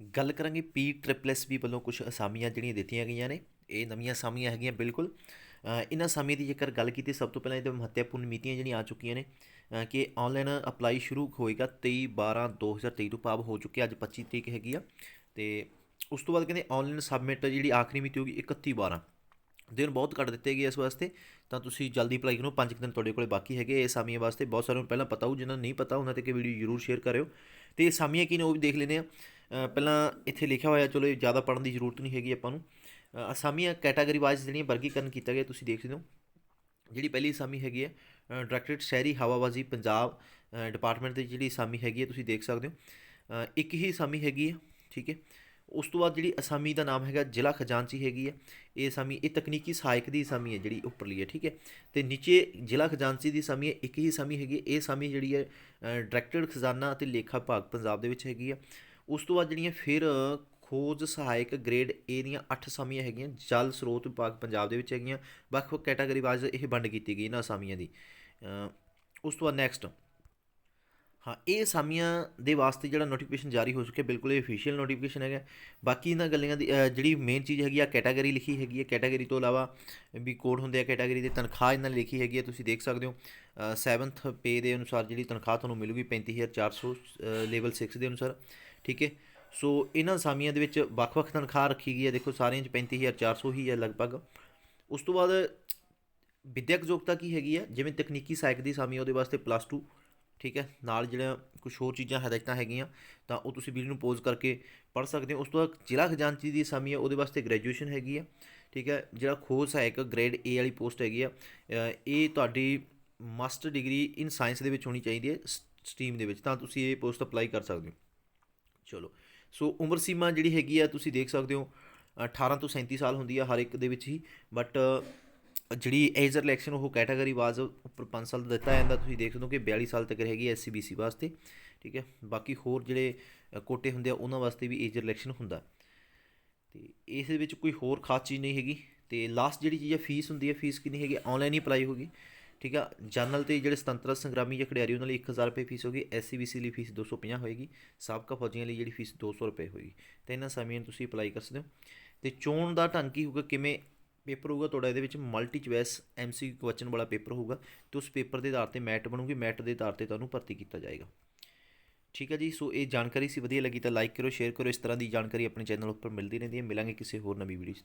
ਗੱਲ ਕਰਾਂਗੇ ਪੀ triple S B ਵੱਲੋਂ ਕੁਝ ਅਸਾਮੀਆਂ ਜਿਹੜੀਆਂ ਦਿੱਤੀਆਂ ਗਈਆਂ ਨੇ, ਇਹ ਨਵੀਆਂ ਅਸਾਮੀਆਂ ਹੈਗੀਆਂ ਬਿਲਕੁਲ। ਇਹਨਾਂ ਅਸਾਮੀਆਂ ਦੀ ਜੇਕਰ ਗੱਲ ਕੀਤੀ, ਸਭ ਤੋਂ ਪਹਿਲਾਂ ਇਹਦੇ ਮਹੱਤਵਪੂਰਨ ਮਿਤੀਆਂ ਜਿਹੜੀਆਂ ਆ ਚੁੱਕੀਆਂ ਨੇ ਕਿ ਆਨਲਾਈਨ ਅਪਲਾਈ ਸ਼ੁਰੂ ਹੋਏਗਾ 23 12 2023 ਤੋਂ ਭਾਵ ਹੋ ਚੁੱਕਿਆ, ਅੱਜ 25 ਤਰੀਕ ਹੈਗੀ ਆ। ਤੇ ਉਸ ਤੋਂ ਬਾਅਦ ਕਹਿੰਦੇ ਆਨਲਾਈਨ ਸਬਮਿਟ ਜਿਹੜੀ ਆਖਰੀ ਮਿਤੀ ਹੋਗੀ 31 12 ਦਿਨ ਬਹੁਤ ਘੱਟ ਦਿੱਤੇ ਗਏ ਇਸ ਵਾਸਤੇ, ਤਾਂ ਤੁਸੀਂ ਜਲਦੀ ਅਪਲਾਈ ਕਰੋ, ਪੰਜ ਕੁ ਦਿਨ ਤੁਹਾਡੇ ਕੋਲੇ ਬਾਕੀ ਹੈਗੇ ਇਹ ਸਾਮੀਆਂ ਵਾਸਤੇ। ਬਹੁਤ ਸਾਰਿਆਂ ਨੂੰ ਪਹਿਲਾਂ ਪਤਾ ਹੋ ਜਿਨ੍ਹਾਂ ਨੂੰ ਨਹੀਂ ਪਤਾ, ਉਹਨਾਂ ਤੇ ਕਿ ਵੀਡੀਓ ਜ਼ਰੂਰ ਸ਼ੇਅਰ ਕਰਿਓ। ਤੇ ਇਹ ਸਾਮੀਆਂ ਕੀ ਨੇ ਉਹ ਵੀ ਦੇਖ ਲੈਂਦੇ ਆ ਪਹਿਲਾਂ ਇੱਥੇ ਲਿਖਿਆ ਹੋਇਆ, ਚਲੋ ਇਹ ਜ਼ਿਆਦਾ ਪੜ੍ਹਨ ਦੀ ਜ਼ਰੂਰਤ ਨਹੀਂ ਹੈਗੀ ਆਪਾਂ ਨੂੰ। ਅਸਾਮੀਆਂ ਕੈਟਾਗਰੀ ਵਾਈਜ਼ ਜਿਹੜੀਆਂ ਵਰਗੀਕਰਨ ਕੀਤਾ ਗਿਆ, ਤੁਸੀਂ ਦੇਖ ਸਕਦੇ ਹੋ। ਜਿਹੜੀ ਪਹਿਲੀ ਅਸਾਮੀ ਹੈਗੀ ਹੈ ਡਾਇਰੈਕਟਰੇਟ ਸ਼ਹਿਰੀ ਹਵਾਬਾਜ਼ੀ, ਪੰਜਾਬ ਡਿਪਾਰਟਮੈਂਟ ਦੀ ਜਿਹੜੀ ਅਸਾਮੀ ਹੈਗੀ ਹੈ, ਤੁਸੀਂ ਦੇਖ ਸਕਦੇ ਹੋ। ਇੱਕ ਹੀ ਅਸਾਮੀ ਹੈਗੀ ਹੈ, ਠੀਕ ਹੈ। ਉਸ ਤੋਂ ਬਾਅਦ ਜਿਹੜੀ ਅਸਾਮੀ ਦਾ ਨਾਮ ਹੈਗਾ, ਜ਼ਿਲ੍ਹਾ ਖਜ਼ਾਨਚੀ ਹੈਗੀ ਹੈ। ਇਹ ਅਸਾਮੀ, ਇਹ ਤਕਨੀਕੀ ਸਹਾਇਕ ਦੀ ਅਸਾਮੀ ਹੈ, ਜਿਹੜੀ ਉੱਪਰਲੀ ਹੈ, ਠੀਕ ਹੈ। ਤੇ ਨੀਚੇ ਜ਼ਿਲ੍ਹਾ ਖਜ਼ਾਨਚੀ ਦੀ ਅਸਾਮੀ ਹੈ, ਇੱਕ ਹੀ ਅਸਾਮੀ ਹੈਗੀ ਹੈ। ਇਹ ਅਸਾਮੀ ਜਿਹੜੀ ਹੈ ਡਾਇਰੈਕਟਡ ਖਜ਼ਾਨਾ ਅਤੇ ਲੇਖਾ ਭਾਗ ਪੰਜਾਬ ਦੇ ਵਿੱਚ ਹੈਗੀ ਹੈ। ਉਸ ਤੋਂ ਬਾਅਦ ਜਿਹੜੀਆਂ ਫਿਰ ਖੋਜ ਸਹਾਇਕ ਗ੍ਰੇਡ ਏ ਦੀਆਂ 8 ਅਸਾਮੀਆਂ ਹੈਗੀਆਂ, ਜਲ ਸਰੋਤ ਵਿਭਾਗ ਪੰਜਾਬ ਦੇ ਵਿੱਚ ਹੈਗੀਆਂ, ਵੱਖ ਵੱਖ ਕੈਟਾਗਰੀ ਵਾਈਜ਼ ਇਹ ਵੰਡ ਕੀਤੀ ਗਈ ਇਹਨਾਂ ਅਸਾਮੀਆਂ ਦੀ। ਉਸ ਤੋਂ ਬਾਅਦ ਨੈਕਸਟ ਹਾਂ, ਇਹ ਅਸਾਮੀਆਂ ਦੇ ਵਾਸਤੇ ਜਿਹੜਾ ਨੋਟੀਫਿਕੇਸ਼ਨ ਜਾਰੀ ਹੋ ਚੁੱਕਿਆ, ਬਿਲਕੁਲ ਇਹ ਅਫੀਸ਼ੀਅਲ ਨੋਟੀਫਿਕੇਸ਼ਨ ਹੈਗਾ। ਬਾਕੀ ਇਹਨਾਂ ਗੱਲਾਂ ਦੀ ਜਿਹੜੀ ਮੇਨ ਚੀਜ਼ ਹੈਗੀ ਆ ਕੈਟਾਗਰੀ ਲਿਖੀ ਹੈਗੀ ਹੈ ਕੈਟਾਗਰੀ ਤੋਂ ਇਲਾਵਾ ਵੀ ਕੋਡ ਹੁੰਦੇ ਆ ਕੈਟਾਗਰੀ ਦੀ, ਤਨਖਾਹ ਇਹਨਾਂ ਨੇ ਲਿਖੀ ਹੈਗੀ ਹੈ ਤੁਸੀਂ ਦੇਖ ਸਕਦੇ ਹੋ। 7th ਪੇ ਦੇ ਅਨੁਸਾਰ ਜਿਹੜੀ ਤਨਖਾਹ ਤੁਹਾਨੂੰ ਮਿਲੂਗੀ 35400 ਲੈਵਲ 6 ਦੇ ਅਨੁਸਾਰ। ਠੀਕ ਹੈ? ਸੋ ਇਹਨਾਂ ਅਸਾਮੀਆਂ ਦੇ ਵਿੱਚ ਵੱਖ-ਵੱਖ ਤਨਖਾਹ ਰੱਖੀ ਗਈ ਹੈ। ਦੇਖੋ ਸਾਰਿਆਂ 'ਚ 35400 ਹੀ ਹੈ ਲਗਭਗ। ਉਸ ਤੋਂ ਬਾਅਦ ਵਿਦਿਅਕ ਯੋਗਤਾ ਕੀ ਹੈਗੀ ਹੈ? ਜਿਵੇਂ ਤਕਨੀਕੀ ਸਹਾਇਕ ਦੀ ਅਸਾਮੀ ਆ, ਉਹਦੇ ਵਾਸਤੇ ਪਲੱਸ 2 ਠੀਕ ਹੈ? ਨਾਲ ਜਿਹੜਾ ਕੁਝ ਹੋਰ ਚੀਜ਼ਾਂ ਹਦਾਇਤਾਂ ਹੈਗੀਆਂ ਤਾਂ ਉਹ ਤੁਸੀਂ ਵੀਡੀਓ ਨੂੰ ਪੋਜ਼ ਕਰਕੇ ਪੜ੍ਹ ਸਕਦੇ ਹੋ। ਉਸ ਤੋਂ ਬਾਅਦ ਜ਼ਿਲ੍ਹਾ ਖਜ਼ਾਨਚੀ ਦੀ ਅਸਾਮੀ ਹੈ ਉਹਦੇ ਵਾਸਤੇ ਗ੍ਰੈਜੂਏਸ਼ਨ ਹੈਗੀ ਹੈ ਠੀਕ ਹੈ? ਜਿਹੜਾ ਖੋਜ ਸਹਾਇਕ ਗ੍ਰੇਡ ਏ ਵਾਲੀ ਪੋਸਟ ਹੈਗੀ ਆ ਇਹ ਤੁਹਾਡੀ ਮਾਸਟਰ ਡਿਗਰੀ ਇਨ ਸਾਇੰਸ ਦੇ ਵਿੱਚ ਹੋਣੀ ਚਾਹੀਦੀ ਹੈ ਸਟਰੀਮ ਦੇ ਵਿੱਚ। ਤਾਂ ਤੁਸੀਂ ਇਹ ਪੋਸਟ ਅਪਲਾਈ ਕਰ ਸਕਦੇ ਹੋ। ਚਲੋ। ਸੋ ਉਮਰ ਸੀਮਾ ਜਿਹੜੀ ਹੈਗੀ ਆ, ਤੁਸੀਂ ਦੇਖ ਸਕਦੇ ਹੋ 18 ਤੋਂ 37 ਸਾਲ ਹੁੰਦੀ ਆ ਹਰ ਇੱਕ ਦੇ ਵਿੱਚ ਹੀ। ਬਟ ਜਿਹੜੀ ਏਜ ਰਿਲੈਕਸ਼ਨ ਉਹ ਕੈਟਾਗਰੀ ਵਾਜ਼ ਉੱਪਰ 5 ਸਾਲ ਦਾ ਦਿੱਤਾ ਜਾਂਦਾ। ਤੁਸੀਂ ਦੇਖ ਸਕਦੇ ਹੋ ਕਿ 42 ਸਾਲ ਤੱਕ ਰਹੇਗੀ ਐਸਸੀ ਬੀਸੀ ਵਾਸਤੇ, ਠੀਕ ਹੈ? ਬਾਕੀ ਹੋਰ ਜਿਹੜੇ ਕੋਟੇ ਹੁੰਦੇ ਆ, ਉਹਨਾਂ ਵਾਸਤੇ ਵੀ ਏਜ ਰਿਲੈਕਸ਼ਨ ਹੁੰਦਾ। ਤੇ ਇਸ ਦੇ ਵਿੱਚ ਕੋਈ ਹੋਰ ਖਾਸ ਚੀਜ਼ ਨਹੀਂ ਹੈਗੀ। ਤੇ ਲਾਸਟ ਜਿਹੜੀ ਚੀਜ਼ ਆ ਫੀਸ ਹੁੰਦੀ ਹੈ ਫੀਸ ਕਿੰਨੀ ਹੈਗੀ? ਆਨਲਾਈਨ ਹੀ ਅਪਲਾਈ ਹੋਗੀ ਠੀਕ ਆ? ਜਨਰਲ ਤੇ ਜਿਹੜੇ ਸੁਤੰਤਰ ਸੰਗਰਾਮੀ ਜਾਂ ਖਿਡਾਰੀ, ਉਹਨਾਂ ਲਈ 1000 ਰੁਪਏ ਫੀਸ ਹੋਗੀ ਐਸਸੀ ਬੀਸੀ ਲਈ ਫੀਸ 250 ਹੋਏਗੀ। ਸਾਬਕਾ ਫੌਜੀਆਂ ਲਈ ਜਿਹੜੀ ਫੀਸ 200 ਰੁਪਏ ਹੋਏਗੀ। ਤੇ ਇਹਨਾਂ ਸਮੇਂ ਤੁਸੀਂ ਅਪਲਾਈ ਕਰ ਸਕਦੇ ਹੋ। ਤੇ ਚੋਣ ਦਾ ਢੰਗ ਕੀ ਹੋਊਗਾ? ਕਿਵੇਂ ਪੇਪਰ ਹੋਊਗਾ? ਤੁਹਾਡਾ ਇਹਦੇ ਵਿੱਚ ਮਲਟੀ ਚੁਆਇਸ ਐਮਸੀ ਕੁਐਸਚਨ ਵਾਲਾ ਪੇਪਰ ਹੋਊਗਾ। ਤੇ ਉਸ ਪੇਪਰ ਦੇ ਆਧਾਰ ਤੇ ਮੈਟ ਬਣੂਗੀ। ਮੈਟ ਦੇ ਆਧਾਰ ਤੇ ਤੁਹਾਨੂੰ ਭਰਤੀ ਕੀਤਾ ਜਾਏਗਾ। ਠੀਕ ਹੈ ਜੀ? ਸੋ ਇਹ ਜਾਣਕਾਰੀ ਸੀ। ਵਧੀਆ ਲੱਗੀ ਤਾਂ ਲਾਈਕ ਕਰੋ, ਸ਼ੇਅਰ ਕਰੋ। ਇਸ ਤਰ੍ਹਾਂ ਦੀ ਜਾਣਕਾਰੀ ਆਪਣੇ ਚੈਨਲ ਉੱਪਰ ਮਿਲਦੀ ਰਹਿੰਦੀ ਹੈ। ਮਿਲਾਂਗੇ ਕਿਸੇ ਹੋਰ ਨਵੀਂ ਵੀਡੀਓ 'ਚ।